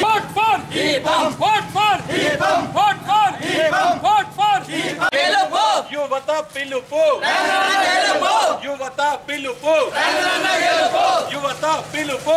Vote for Vote for Vote for Vote for యువత పిలుపు యువత పిలుపు యువత పిలుపు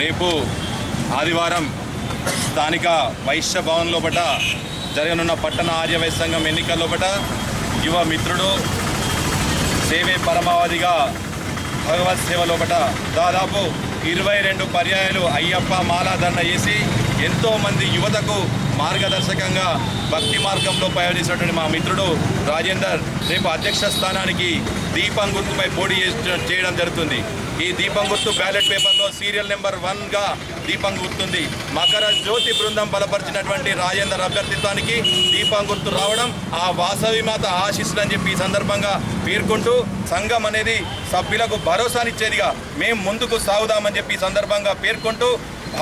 రేపు ఆదివారం స్థానిక వైశ్య భవన్ లోపట జరగనున్న పట్టణ ఆర్యవై సంఘం ఎన్నికల లోపట యువ మిత్రుడు సేవే పరమావధిగా భగవత్ సేవ లోపట దాదాపు ఇరవై రెండు పర్యాయాలు అయ్యప్ప మాలాధరణ చేసి ఎంతోమంది యువతకు మార్గదర్శకంగా భక్తి మార్గంలో పయనిస్తున్నటువంటి మా మిత్రుడు రాజేందర్ రేపు అధ్యక్ష స్థానానికి దీపం గుర్తుపై పోటీ చేయడం జరుగుతుంది. ఈ దీపం గుర్తు బ్యాలెట్ పేపర్లో సీరియల్ నెంబర్ వన్గా దీపం గుర్తుంది. మకర జ్యోతి బృందం బలపరిచినటువంటి రాజేందర్ అభ్యర్థిత్వానికి దీపం గుర్తు రావడం ఆ వాసవి మాత ఆశీస్సులు అని చెప్పి ఈ సందర్భంగా పేర్కొంటూ సంఘం అనేది సభ్యులకు భరోసానిచ్చేదిగా మేము ముందుకు సాగుదామని చెప్పి ఈ సందర్భంగా పేర్కొంటూ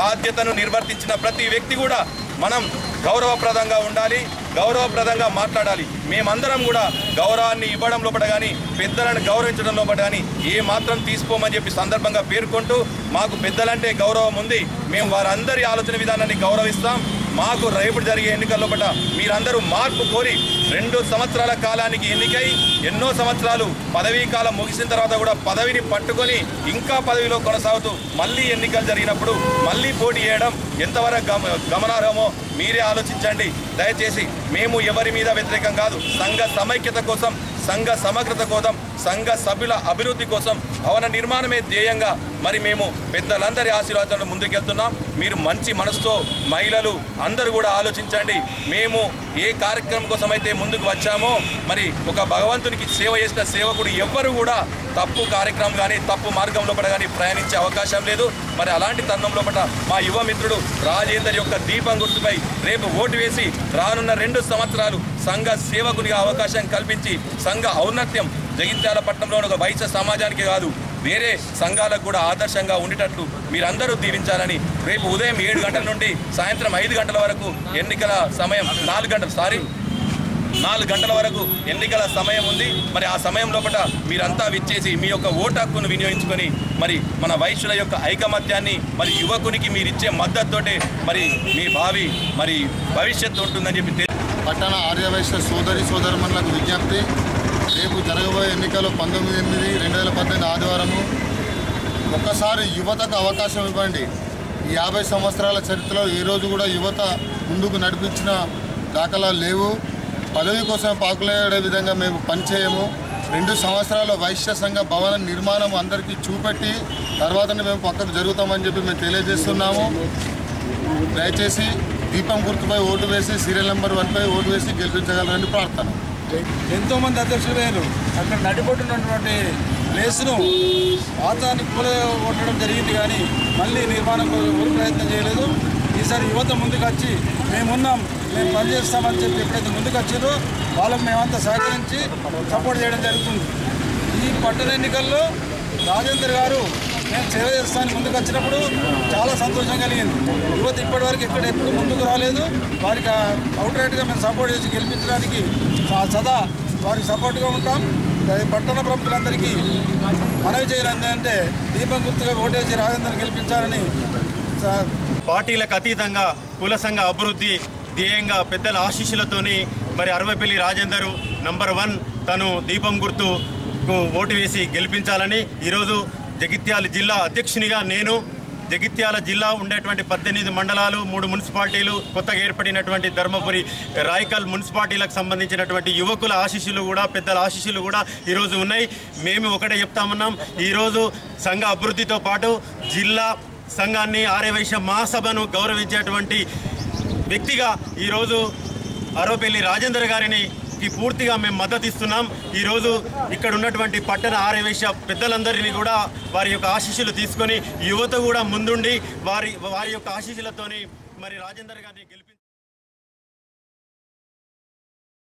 బాధ్యతను నిర్వర్తించిన ప్రతి వ్యక్తి కూడా మనం గౌరవప్రదంగా ఉండాలి గౌరవప్రదంగా మాట్లాడాలి. మేమందరం కూడా గౌరవాన్ని ఇవ్వడం లోపల కానీ పెద్దలను గౌరవించడం లోపల కానీ ఏ మాత్రం తీసుకోమని చెప్పి సందర్భంగా పేర్కొంటూ మాకు పెద్దలంటే గౌరవం ఉంది. మేము వారందరి ఆలోచన విధానాన్ని గౌరవిస్తాం. మాకు రేపు జరిగే ఎన్నికల్లో పట్ల మీరందరూ మార్పు కోరి రెండు సంవత్సరాల కాలానికి ఎన్నికై ఎన్నో సంవత్సరాలు పదవీ కాలం ముగిసిన తర్వాత కూడా పదవిని పట్టుకొని ఇంకా పదవిలో కొనసాగుతూ మళ్ళీ ఎన్నికలు జరిగినప్పుడు మళ్ళీ పోటీ చేయడం ఎంతవరకు గమ గమనార్హమో మీరే ఆలోచించండి. దయచేసి మేము ఎవరి మీద వ్యతిరేకం కాదు సంఘ సమైక్యత కోసం సంఘ సమగ్రత కోసం సంఘ సభ్యుల అభివృద్ధి కోసం భవన నిర్మాణమే ధ్యేయంగా మరి మేము పెద్దలందరి ఆశీర్వాదాలను ముందుకెళ్తున్నాం. మీరు మంచి మనసుతో మహిళలు అందరూ కూడా ఆలోచించండి. మేము ఏ కార్యక్రమం కోసం అయితే ముందుకు వచ్చామో మరి ఒక భగవంతునికి సేవ చేసిన సేవకుడు ఎవ్వరు కూడా తప్పు కార్యక్రమం కానీ తప్పు మార్గం లోపల కానీ ప్రయాణించే అవకాశం లేదు. మరి అలాంటి తరుణం లోపల మా యువ మిత్రుడు రాజేందర్ యొక్క దీపం గుర్తుపై రేపు ఓటు వేసి రానున్న రెండు సంవత్సరాలు సంఘ సేవకునిగా అవకాశం కల్పించి సంఘ ఔన్నత్యం జగిత్యాల పట్టణంలోని ఒక వైశ్య సమాజానికి కాదు వేరే సంఘాలకు కూడా ఆదర్శంగా ఉండేటట్లు మీరందరూ దీవించాలని రేపు ఉదయం ఏడు గంటల నుండి సాయంత్రం ఐదు గంటల వరకు ఎన్నికల సమయం నాలుగు గంటలు సారీ నాలుగు గంటల వరకు ఎన్నికల సమయం ఉంది. మరి ఆ సమయం లోపల మీరంతా విచ్చేసి మీ యొక్క ఓటు హక్కును వినియోగించుకొని మరి మన వైశ్యుల యొక్క ఐకమత్యాన్ని మరి యువకునికి మీరిచ్చే మద్దతుతోటే మరి మీ భావి మరి భవిష్యత్తు ఉంటుందని చెప్పి పట్టణ ఆర్యవైశ్య సోదరి సోదరుమణులకు విజ్ఞప్తి. రేపు జరగబోయే ఎన్నికలు పంతొమ్మిది ఎనిమిది రెండు వేల పద్దెనిమిది ఆదివారము. ఒక్కసారి యువతకు అవకాశం ఇవ్వండి. ఈ యాభై సంవత్సరాల చరిత్రలో ఏ రోజు కూడా యువత ముందుకు నడిపించిన దాఖలాలు లేవు. పదవి కోసం పాకులేడే విధంగా మేము పనిచేయము. రెండు సంవత్సరాల వైశ్య సంఘ భవన నిర్మాణం అందరికీ చూపెట్టి తర్వాతనే మేము పక్కకు జరుగుతామని చెప్పి మేము తెలియజేస్తున్నాము. దయచేసి దీపం గుర్తుపై ఓటు వేసి సీరియల్ నెంబర్ వన్పై ఓటు వేసి గెలిపించగలరని ప్రార్థన. ఎంతో మంది అధ్యక్షులు లేరు అక్కడ నడిపొట్టినటువంటి ప్లేస్ను వాతాన్ని కూల కొట్టడం జరిగింది కానీ మళ్ళీ నిర్మాణం కోసం ప్రయత్నం చేయలేదు. ఈసారి యువత ముందుకు వచ్చి మేమున్నాం మేము పనిచేస్తామని చెప్పి ఎప్పుడైతే ముందుకు వచ్చిందో వాళ్ళకు మేమంతా సహకరించి సపోర్ట్ చేయడం జరుగుతుంది. ఈ పట్టణ ఎన్నికల్లో రాజేందర్ గారు నేను సేవ చేస్తాను ముందుకు వచ్చినప్పుడు చాలా సంతోషం కలిగింది. యువత ఇప్పటివరకు ఎక్కడ ఎప్పుడు ముందుకు రాలేదు. వారికి అవుట్రైట్గా మేము సపోర్ట్ చేసి గెలిపించడానికి సదా వారికి సపోర్ట్గా ఉంటాం. పట్టణ ప్రముఖులందరికీ మనవి చేయాలి అంటే దీపం గుర్తుగా ఓటేసి రాజేందర్ గెలిపించాలని పార్టీలకు అతీతంగా కుల సంఘ అభివృద్ధి ధ్యేయంగా పెద్దల ఆశీస్సులతోని మరి అరవపల్లి రాజేందరు నంబర్ వన్ తను దీపం గుర్తుకు ఓటు వేసి గెలిపించాలని ఈరోజు జగిత్యాల జిల్లా అధ్యక్షునిగా నేను జగిత్యాల జిల్లా ఉండేటువంటి పద్దెనిమిది మండలాలు మూడు మున్సిపాలిటీలు కొత్తగా ఏర్పడినటువంటి ధర్మపురి రాయకల్ మున్సిపాలిటీలకు సంబంధించినటువంటి యువకుల ఆశీస్సులు కూడా పెద్దల ఆశీస్సులు కూడా ఈరోజు ఉన్నాయి. మేము ఒకటే చెప్తామన్నాం ఈరోజు సంఘ అభివృద్ధితో పాటు జిల్లా సంఘాన్ని ఆర్యవైశ్య మహాసభను గౌరవించేటువంటి వ్యక్తిగా ఈరోజు అరవపల్లి రాజేందర్ గారిని కి పూర్తిగా మేము మద్దతు ఇస్తున్నాం. ఈరోజు ఇక్కడ ఉన్నటువంటి పట్టణ ఆరవేశ పెద్దలందరినీ కూడా వారి యొక్క ఆశీస్సులు తీసుకొని యువత కూడా ముందుండి వారి వారి యొక్క ఆశీస్సులతోని మరి రాజేందర్ గారిని గెలిపి